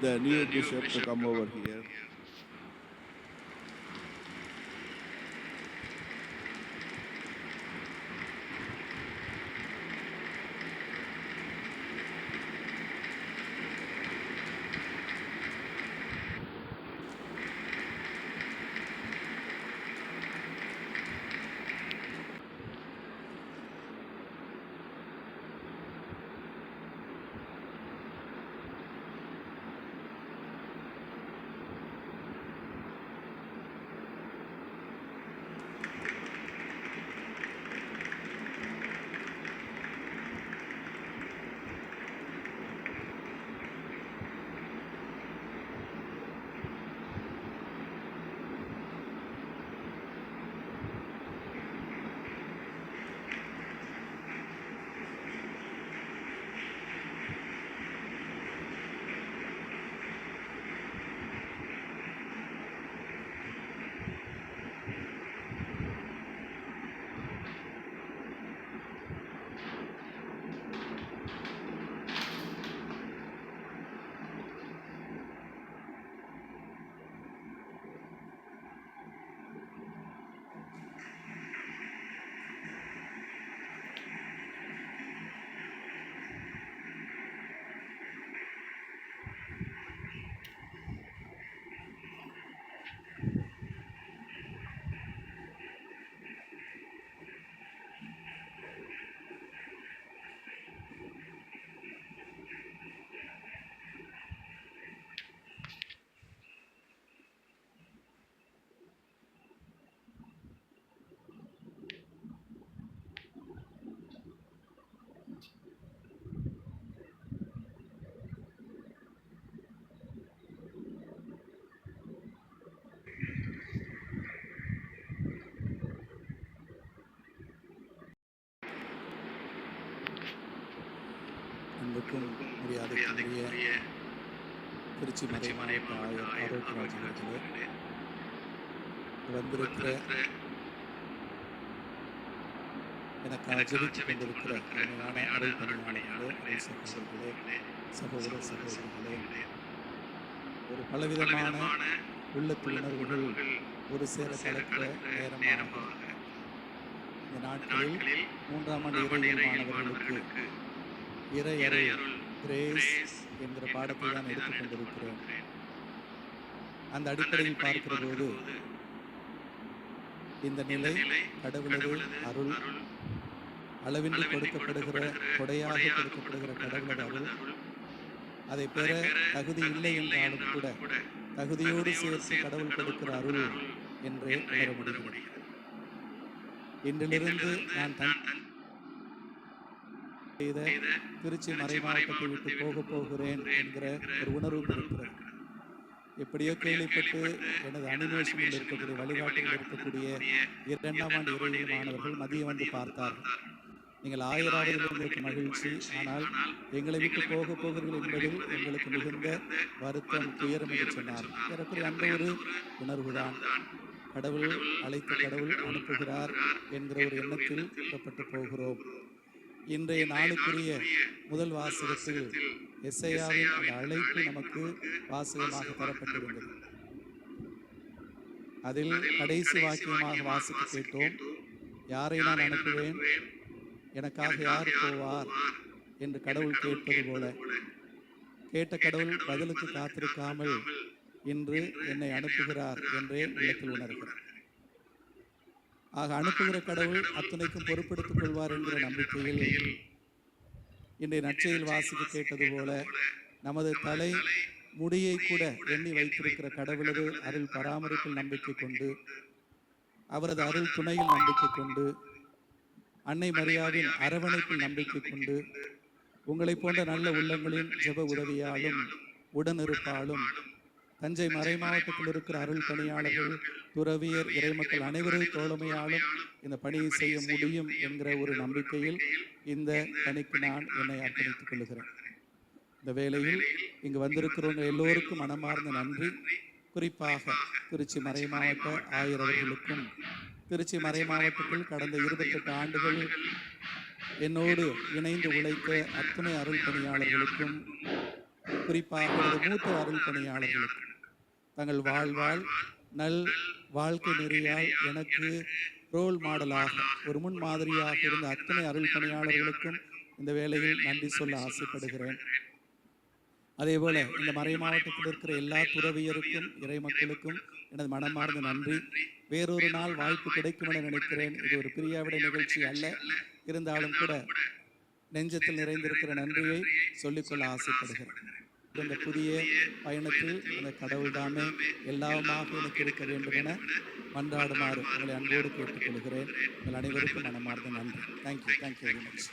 the new bishop to come over here. அன்புக்கும் மரியாதைக்குரிய திருச்சி மறை மாவட்ட ஆயர் ஆரோக்கியராஜ் வந்திருக்கிற எனக்காக ஜெபித்து கொண்டிருக்கிற அருமையான அருள் பணியாளர்களே சகோதரர்களே சகோதர சகோதரிகளே ஒரு பலவிதமான உள்ளத்து உணர்வுகள் ஒரு சேர கலக்கிற நேரமாக இந்த நாட்களில் மூன்றாம் ஆண்டு இறையியல் மாணவர்களுக்கு இறை அருள் கிரேஸ் என்கிற பாடத்தை தான் எடுத்துக்கொண்டிருக்கிறோம் அந்த அடிப்படையில் பார்க்கிற போது இந்த நிலை கடவுளது அருள் அளவின்றி கொடுக்கப்படுகிற கொடையாக கொடுக்கப்படுகிற கடவுளது அருள். அதை பெற தகுதி இல்லை என்றாலும் கூட தகுதியோடு சேர்த்து கடவுள் கொடுக்கிற அருள் என்றே உணர முடிகிறது. இன்றிலிருந்து நான் தன் செய்த திருச்சி மறை மாவட்டத்தை விட்டு போக போகிறேன் என்கிற ஒரு உணர்வு இருக்கிறது. எப்படியோ கேள்விப்பட்டு எனது அனிமேஷனில் இருக்கக்கூடிய வழிகாட்டில் இருக்கக்கூடிய இரண்டாம் ஆண்டு இறையியல் மாணவர்கள் மதியம் வந்து பார்த்தார்கள். நீங்கள் ஆயிராவது உங்களுக்கு மகிழ்ச்சி. ஆனால் எங்களை விட்டு போக போகிறீர்கள் என்பதில் எங்களுக்கு மிகுந்த வருத்தம் துயரம் என்று சொன்னார். எனக்கு அந்த ஒரு உணர்வுதான் கடவுள் அழைத்த கடவுள் அனுப்புகிறார் என்கிற ஒரு எண்ணத்தில் புறப்பட்டு போகிறோம். இன்றைய நாளுக்குரிய முதல் வாசகத்தில் எஸ்ஐயாவின் அந்த அழைப்பு நமக்கு வாசகமாக தரப்பட்டிருந்தது. அதில் கடைசி வாக்கியமாக வாசிக்க கேட்டோம். யாரை நான் அனுப்புவேன்? எனக்காக யார் போவார்? என்று கடவுள் கேட்பது போல. கேட்ட கடவுள் பதிலுக்கு காத்திருக்காமல் இன்று என்னை அனுப்புகிறார் என்றே உள்ளத்தில் உணர்கிறார் ஆக அனுப்புகிற கடவுள் அத்தனைக்கும் பொறுப்பெடுத்துக் கொள்வார் என்கிற நம்பிக்கையில் இன்றைய நற்செய்தியில் வாசிக்கு கேட்டது போல நமது தலை முடியை கூட எண்ணி வைத்திருக்கிற கடவுளது அருள் பராமரிப்பில் நம்பிக்கை கொண்டு அவரது அருள் துணையில் நம்பிக்கை கொண்டு அன்னை மரியாவின் அரவணைப்பில் நம்பிக்கை கொண்டு உங்களை போன்ற நல்ல உள்ளங்களின் ஜெப உதவியாலும் உடனிருப்பாலும் தஞ்சை மறை மாவட்டத்தில் இருக்கிற அருள் பணியாளர்கள் துறவியர் இறைமக்கள் அனைவரும் தோழமையாலும் இந்த பணியை செய்ய முடியும் என்கிற ஒரு நம்பிக்கையில் இந்த பணிக்கு நான் என்னை அர்ப்பணித்துக் கொள்கிறேன். இந்த வேளையில் இங்கு வந்திருக்கிறவங்க எல்லோருக்கும் மனமார்ந்த நன்றி. குறிப்பாக திருச்சி மறை மாவட்ட ஆயிரவர்களுக்கும் திருச்சி மறை மாவட்டத்தில் கடந்த இருபத்தெட்டு ஆண்டுகள் என்னோடு இணைந்து உழைத்த அத்துணை அருள் பணியாளர்களுக்கும் குறிப்பாக எனது மூத்த அருள் பணியாளர்களுக்கு. தங்கள் வாழ்வாள் நல் வாழ்க்கை நெறியால் எனக்கு ரோல் மாடலாக ஒரு முன் மாதிரியாக இருந்த அத்தனை அருள் பணியாளர்களுக்கும் இந்த வேளையில் நன்றி சொல்ல ஆசைப்படுகிறேன். அதேபோல இந்த மறை மாவட்டத்தில் இருக்கிற எல்லா துறவியருக்கும் இறை மக்களுக்கும் எனது மனமார்ந்த நன்றி. வேறொரு நாள் வாய்ப்பு கிடைக்கும் என நினைக்கிறேன். இது ஒரு பிரியாவிட நிகழ்ச்சி அல்ல. இருந்தாலும் கூட நெஞ்சத்தில் நிறைந்திருக்கிற நன்றியை சொல்லிக்கொள்ள ஆசைப்படுகிறேன். இந்த புதிய பயணத்தில் அந்த கடவுள் தாமே எல்லாமாக எனக்கு இருக்க வேண்டும் என மன்றாடுமாறு உங்களை அன்போடு கேட்டுக்கொள்கிறேன். உங்கள் அனைவருக்கும் மனமார்ந்த நன்றி. Thank you thank you very much